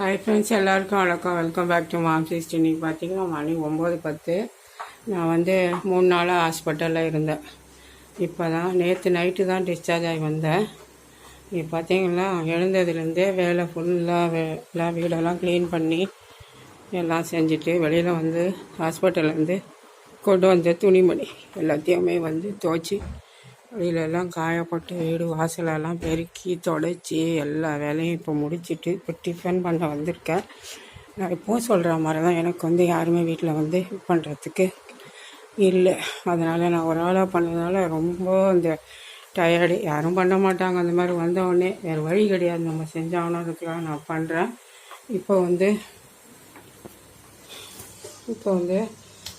Hi friends எல்லாருக்கும் வணக்கம். Welcome back to மாம் சிஸ்ட் இன்னைக்கு பார்த்தீங்கன்னா மணி ஒம்பது பத்து. நான் வந்து மூணு நாளாக ஹாஸ்பிட்டலில் இருந்தேன். இப்போ தான் நேற்று நைட்டு தான் டிஸ்சார்ஜ் ஆகி வந்தேன். இப்போ பார்த்தீங்கன்னா எழுந்ததுலேருந்தே வேலை ஃபுல்லாக வே எல்லாம் வீடெல்லாம் க்ளீன் பண்ணி எல்லாம் செஞ்சுட்டு வெளியில் வந்து ஹாஸ்பிட்டல்லேருந்து கொண்டு வந்த துணிமணி எல்லாத்தையுமே வந்து துவச்சி வெளியில காயப்போட்டு காயப்பட்டு வீடு வாசலெல்லாம் பெருக்கி தொடச்சி எல்லா வேலையும் இப்போ முடிச்சிட்டு இப்போ டிஃபன் பண்ண வந்திருக்கேன். நான் இப்போவும் சொல்கிற மாதிரி தான் எனக்கு வந்து யாருமே வீட்டில் வந்து ஹெல்ப் பண்ணுறதுக்கு இல்லை. அதனால் நான் ஒரு ஆளாக பண்ணதுனால ரொம்ப அந்த டயர்டு யாரும் பண்ண மாட்டாங்க. அந்த மாதிரி வந்தவுடனே வேறு வழி கிடையாது. நம்ம செஞ்சாகணுன்றதுக்காக நான் பண்ணுறேன் இப்போ வந்து இப்போ வந்து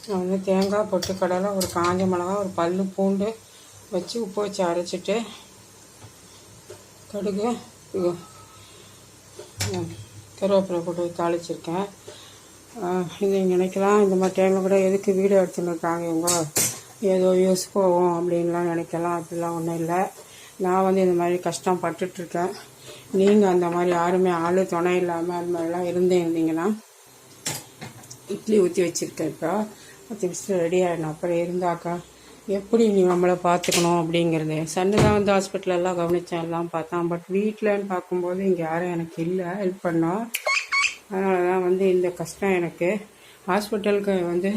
நான் வந்து தேங்காய் பொட்டுக்கடலை ஒரு காஞ்ச மிளகா ஒரு பல் பூண்டு வச்சு உப்பு வச்சு அரைச்சிட்டு கடுகு கருவேப்பிலை போட்டு தாளிச்சிருக்கேன். இது நினைக்கலாம் இந்த மாதிரி டைமில் கூட எதுக்கு வீடியோ எடுத்துன்னு இருக்காங்க இவங்க ஏதோ யூஸ் போகும் அப்படின்லாம் நினைக்கலாம் அப்படிலாம் ஒன்றும் இல்லை. நான் வந்து இந்த மாதிரி கஷ்டம் பட்டுட்ருக்கேன். நீங்கள் அந்த மாதிரி யாருமே ஆள் துணை இல்லாமல் அந்த மாதிரிலாம் இருந்தே இருந்தீங்கன்னா இட்லி ஊற்றி வச்சுருக்கேன் இப்போ. பத்து நிமிஷம் ரெடி ஆகிடணும் அப்புறம் இருந்தாக்கா எப்படி நீ நம்மளை பார்த்துக்கணும் அப்படிங்கிறது. சண்டை தான் வந்து ஹாஸ்பிட்டலெல்லாம் கவனித்தேன் எல்லாம் பார்த்தான். பட் வீட்டிலன்னு பார்க்கும்போது இங்கே யாரும் எனக்கு இல்லை ஹெல்ப் பண்ணோம் அதனால தான் வந்து இந்த கஷ்டம் எனக்கு. ஹாஸ்பிட்டலுக்கு வந்து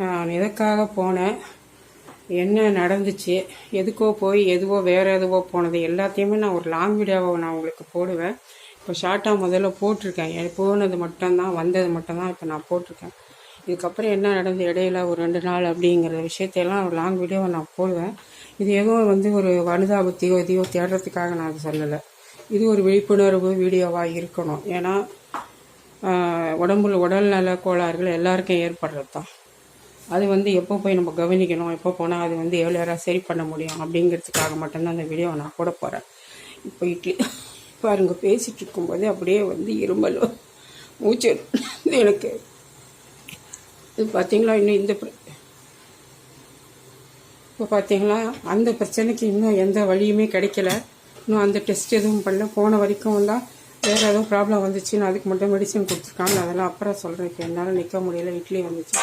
நான் எதுக்காக போனேன் என்ன நடந்துச்சு எதுக்கோ போய் எதுவோ வேறு எதுவோ போனது எல்லாத்தையுமே நான் ஒரு லாங் வீடியோவை நான் உங்களுக்கு போடுவேன். இப்போ ஷார்ட்டாக முதல்ல போட்டிருக்கேன். போனது மட்டும்தான் வந்தது மட்டும்தான் இப்போ நான் போட்டிருக்கேன். இதுக்கப்புறம் என்ன நடந்தது இடையில ஒரு ரெண்டு நாள் அப்படிங்கிற விஷயத்தையெல்லாம் ஒரு லாங் வீடியோவை நான் போடுவேன். இது எதுவும் வந்து ஒரு வனுதாபத்தையோ இதையோ தேடுறதுக்காக நான் அதை சொல்லலை. இது ஒரு விழிப்புணர்வு வீடியோவாக இருக்கணும். ஏன்னா உடம்புல உடல்நல கோளாறுகள் எல்லாருக்கும் ஏற்படுறது தான் அது வந்து எப்போ போய் நம்ம கவனிக்கணும் எப்போ போனால் அது வந்து எவ்வளோ நேரம் சரி பண்ண முடியும் அப்படிங்கிறதுக்காக மட்டும்தான் அந்த வீடியோவை நான் போட போகிறேன் இப்போ இட்லி பாருங்க பேசிகிட்டு இருக்கும்போதே அப்படியே வந்து இருமல் மூச்சு எனக்கு இது பார்த்தீங்களா இன்னும் இந்த இப்போ பார்த்தீங்களா அந்த பிரச்சனைக்கு இன்னும் எந்த வழியுமே கிடைக்கல. இன்னும் அந்த டெஸ்ட் எதுவும் பண்ணல. போன வரைக்கும் வந்தால் வேறு எதுவும் ப்ராப்ளம் வந்துச்சுன்னு அதுக்கு மட்டும் மெடிசன் கொடுத்துருக்காங்க. அதெல்லாம் அப்புறம் சொல்கிறேன் இப்போ என்னால் நிற்க முடியல. இட்லி வந்துச்சு.